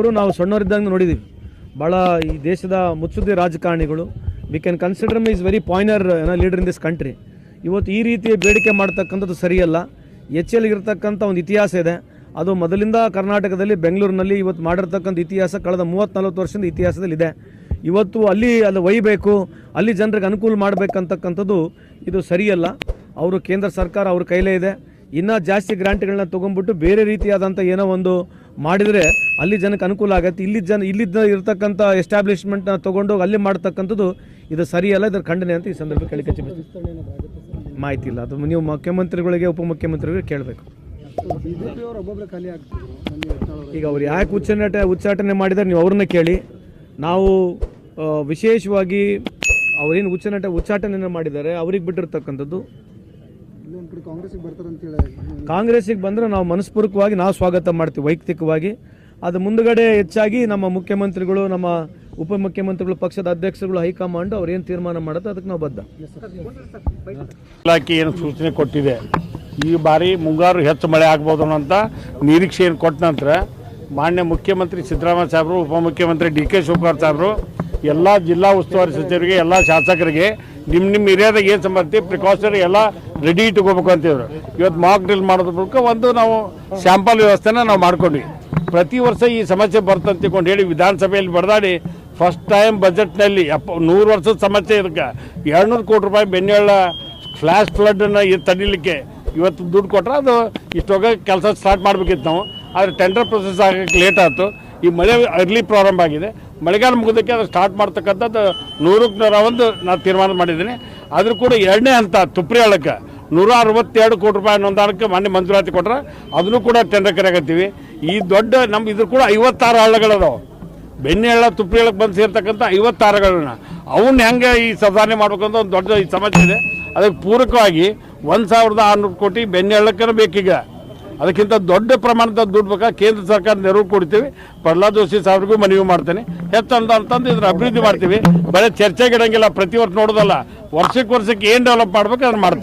ಅವರು ನಾವು ಸಣ್ಣವರಿದ್ದಂಗೆ ನೋಡಿದ್ದೀವಿ ಭಾಳ ಈ ದೇಶದ ಮುತ್ಸುದ್ದಿ ರಾಜಕಾರಣಿಗಳು. We can consider me is very pioneer leader in this country ಇವತ್ತು ಈ ರೀತಿ ಬೇಡಿಕೆ ಮಾಡ್ತಕ್ಕಂಥದ್ದು ಸರಿಯಲ್ಲ. ಎಚ್ ಎಲ್ ಇರತಕ್ಕಂಥ ಒಂದು ಇತಿಹಾಸ ಇದೆ. ಅದು ಮೊದಲಿಂದ ಕರ್ನಾಟಕದಲ್ಲಿ ಬೆಂಗಳೂರಿನಲ್ಲಿ ಇವತ್ತು ಮಾಡಿರ್ತಕ್ಕಂಥ ಇತಿಹಾಸ ಕಳೆದ ಮೂವತ್ತು ನಲ್ವತ್ತು ವರ್ಷದ ಇತಿಹಾಸದಲ್ಲಿ ಇದೆ ಇವತ್ತು ಅಲ್ಲಿ ಅಲ್ಲಿ ಒಯ್ಯಬೇಕು ಅಲ್ಲಿ ಜನರಿಗೆ ಅನುಕೂಲ ಮಾಡಬೇಕಂತಕ್ಕಂಥದ್ದು ಇದು ಸರಿಯಲ್ಲ. ಅವರು ಕೇಂದ್ರ ಸರ್ಕಾರ ಅವ್ರ ಕೈಲೇ ಇದೆ. ಇನ್ನೂ ಜಾಸ್ತಿ ಗ್ರಾಂಟ್ಗಳನ್ನ ತೊಗೊಂಡ್ಬಿಟ್ಟು ಬೇರೆ ರೀತಿಯಾದಂಥ ಏನೋ ಒಂದು ಮಾಡಿದರೆ ಅಲ್ಲಿ ಜನಕ್ಕೆ ಅನುಕೂಲ ಆಗುತ್ತೆ. ಇಲ್ಲಿ ಜನ, ಇಲ್ಲಿದ್ದ ಇರತಕ್ಕಂಥ ಎಸ್ಟಾಬ್ಲಿಷ್ಮೆಂಟ್ನ ಹೋಗಿ ಅಲ್ಲಿ ಮಾಡ್ತಕ್ಕಂಥದ್ದು ಇದು ಸರಿಯಲ್ಲ, ಇದರ ಖಂಡನೆ ಅಂತ ಈ ಸಂದರ್ಭ ಕೇಳಿಕೆ ಮಾಹಿತಿ ಇಲ್ಲ. ಅದು ನೀವು ಮುಖ್ಯಮಂತ್ರಿಗಳಿಗೆ, ಉಪಮುಖ್ಯಮಂತ್ರಿಗಳಿಗೆ ಕೇಳಬೇಕು. ಈಗ ಅವ್ರು ಯಾಕೆ ಉಚ್ಚಾಟನೆ ಉಚ್ಚಾಟನೆ ಮಾಡಿದರೆ ನೀವು ಅವ್ರನ್ನ ಕೇಳಿ. ನಾವು ವಿಶೇಷವಾಗಿ ಅವರೇನು ಉಚ್ಚನಾಟ ಉಚ್ಚಾಟನೆ ಮಾಡಿದ್ದಾರೆ, ಅವ್ರಿಗೆ ಬಿಟ್ಟಿರ್ತಕ್ಕಂಥದ್ದು. ಕಾಂಗ್ರೆಸ್ಸಿಗೆ ಬಂದ್ರೆ ನಾವು ಮನಸ್ಪೂರ್ವಕವಾಗಿ ನಾವು ಸ್ವಾಗತ ಮಾಡ್ತೀವಿ, ವೈಯಕ್ತಿಕವಾಗಿ. ಅದು ಮುಂದಗಡೆ ಹೆಚ್ಚಾಗಿ ನಮ್ಮ ಮುಖ್ಯಮಂತ್ರಿಗಳು, ನಮ್ಮ ಉಪಮುಖ್ಯಮಂತ್ರಿಗಳು, ಪಕ್ಷದ ಅಧ್ಯಕ್ಷರುಗಳು, ಹೈಕಮಾಂಡ್ ಅವ್ರು ಏನು ತೀರ್ಮಾನ ಮಾಡುತ್ತೆ ಅದಕ್ಕೆ ನಾವು ಬದ್ಧ. ಇಲಾಖೆ ಏನು ಸೂಚನೆ ಕೊಟ್ಟಿದೆ? ಈ ಬಾರಿ ಮುಂಗಾರು ಹೆಚ್ಚು ಮಳೆ ಆಗ್ಬೋದು ಅನ್ನೋಂಥ ನಿರೀಕ್ಷೆಯನ್ನು ಕೊಟ್ಟ ನಂತರ ಮಾನ್ಯ ಮುಖ್ಯಮಂತ್ರಿ ಸಿದ್ದರಾಮಯ್ಯ ಸಾಹೇಬರು, ಉಪಮುಖ್ಯಮಂತ್ರಿ ಡಿ ಕೆ ಶಿವಕುಮಾರ್ ಸಾಹೇಬರು, ಎಲ್ಲ ಜಿಲ್ಲಾ ಉಸ್ತುವಾರಿ ಸಚಿವರಿಗೆ, ಎಲ್ಲ ಶಾಸಕರಿಗೆ ನಿಮ್ಮ ನಿಮ್ಮ ಏರಿಯಾದಾಗ ಏನು ಸಂಬಂಧಿ ಪ್ರಿಕಾಷನ್ ಎಲ್ಲ ರೆಡಿ ಇಟ್ಕೋಬೇಕು ಅಂತಿದ್ರು. ಇವತ್ತು ಮಾಕ್ ಡ್ರಿಲ್ ಮಾಡೋದ್ರ ಮೂಲಕ ಒಂದು ನಾವು ಸ್ಯಾಂಪಲ್ ವ್ಯವಸ್ಥೆನ ನಾವು ಮಾಡ್ಕೊಂಡ್ವಿ. ಪ್ರತಿ ವರ್ಷ ಈ ಸಮಸ್ಯೆ ಬರ್ತಂತ ತಿಳ್ಕೊಂಡು ಹೇಳಿ ವಿಧಾನಸಭೆಯಲ್ಲಿ ಬರ್ದಾಡಿ ಫಸ್ಟ್ ಟೈಮ್ ಬಜೆಟ್ನಲ್ಲಿ ಅಪ್ಪ ನೂರು ವರ್ಷದ ಸಮಸ್ಯೆ ಇದಕ್ಕೆ. ಎರಡುನೂರು ಕೋಟಿ ರೂಪಾಯಿ ಬೆನ್ನೆಳ್ಳ ಫ್ಲ್ಯಾಶ್ ಫ್ಲಡ್ಡನ್ನು ತಡಿಲಿಕ್ಕೆ ಇವತ್ತು ದುಡ್ಡು ಕೊಟ್ಟರೆ ಅದು ಇಷ್ಟೋಗ ಕೆಲಸ ಸ್ಟಾರ್ಟ್ ಮಾಡಬೇಕಿತ್ತು ನಾವು. ಆದರೆ ಟೆಂಡರ್ ಪ್ರೊಸೆಸ್ ಆಗಕ್ಕೆ ಲೇಟ್ ಆಯಿತು. ಈ ಮಳೆ ಅರ್ಲಿ ಪ್ರಾರಂಭ ಆಗಿದೆ. ಮಳೆಗಾಲ ಮುಗಿದಕ್ಕೆ ಅದು ಸ್ಟಾರ್ಟ್ ಮಾಡ್ತಕ್ಕಂಥದ್ದು ನೂರಕ್ಕೆ ನೂರ ಒಂದು ನಾನು ತೀರ್ಮಾನ ಮಾಡಿದ್ದೀನಿ. ಆದರೂ ಕೂಡ ಎರಡನೇ ಹಂತ ತುಪ್ರಿ ಹಳ್ಳಕ್ಕೆ ನೂರ ಅರವತ್ತೆರಡು ಕೋಟಿ ರೂಪಾಯಿ ಅನುದಾನಕ್ಕೆ ಮಾನ್ಯ ಮಂಜೂರಾತಿ ಕೊಟ್ಟರೆ ಅದನ್ನು ಕೂಡ ಟೆಂಡರ್ ಕರೆಯಕತ್ತೀವಿ ಈ ದೊಡ್ಡ ನಮ್ಮ ಇದ್ರ ಕೂಡ ಐವತ್ತಾರು ಹಳ್ಳಗಳದಾವೆ. ಬೆಣ್ಣೆ ಹಳ್ಳ ತುಪ್ರಿ ಹಳ್ಳಕ್ಕೆ ಬಂದು ಸೇರ್ತಕ್ಕಂಥ ಐವತ್ತಾರುಗಳನ್ನ. ಅವನ್ನ ಹೆಂಗೆ ಈ ಸಧಾರಣೆ ಮಾಡ್ಬೇಕಂತ ಒಂದು ದೊಡ್ಡ ಈ ಸಮಸ್ಯೆ ಇದೆ. ಅದಕ್ಕೆ ಪೂರಕವಾಗಿ ಒಂದು ಸಾವಿರದ ಆರುನೂರು ಕೋಟಿ ಬೆಣ್ಣೆ ಹಳ್ಳಕ್ಕೇ ಬೇಕೀಗ? ಅದಕ್ಕಿಂತ ದೊಡ್ಡ ಪ್ರಮಾಣದ ದುಡ್ಡು ಬೇಕಾ ಕೇಂದ್ರ ಸರ್ಕಾರ ನೆರವು ಕೊಡ್ತೀವಿ. ಪ್ರಹ್ಲಾದ್ ಜೋಶಿ ಸಾಹೇಬ್ರಿಗೂ ಮನವಿ ಮಾಡ್ತೇನೆ. ಹೆಚ್ಚು ಅಂತ ಅಂತಂದು ಇದ್ರ ಅಭಿವೃದ್ಧಿ ಮಾಡ್ತೀವಿ. ಬರೀ ಚರ್ಚೆಗಿಡಂಗಿಲ್ಲ ಪ್ರತಿ ವರ್ಷ ನೋಡೋದಲ್ಲ. ವರ್ಷಕ್ಕೆ ವರ್ಷಕ್ಕೆ ಏನು ಡೆವಲಪ್ ಮಾಡ್ಬೇಕು ಅದನ್ನ ಮಾಡ್ತೀವಿ.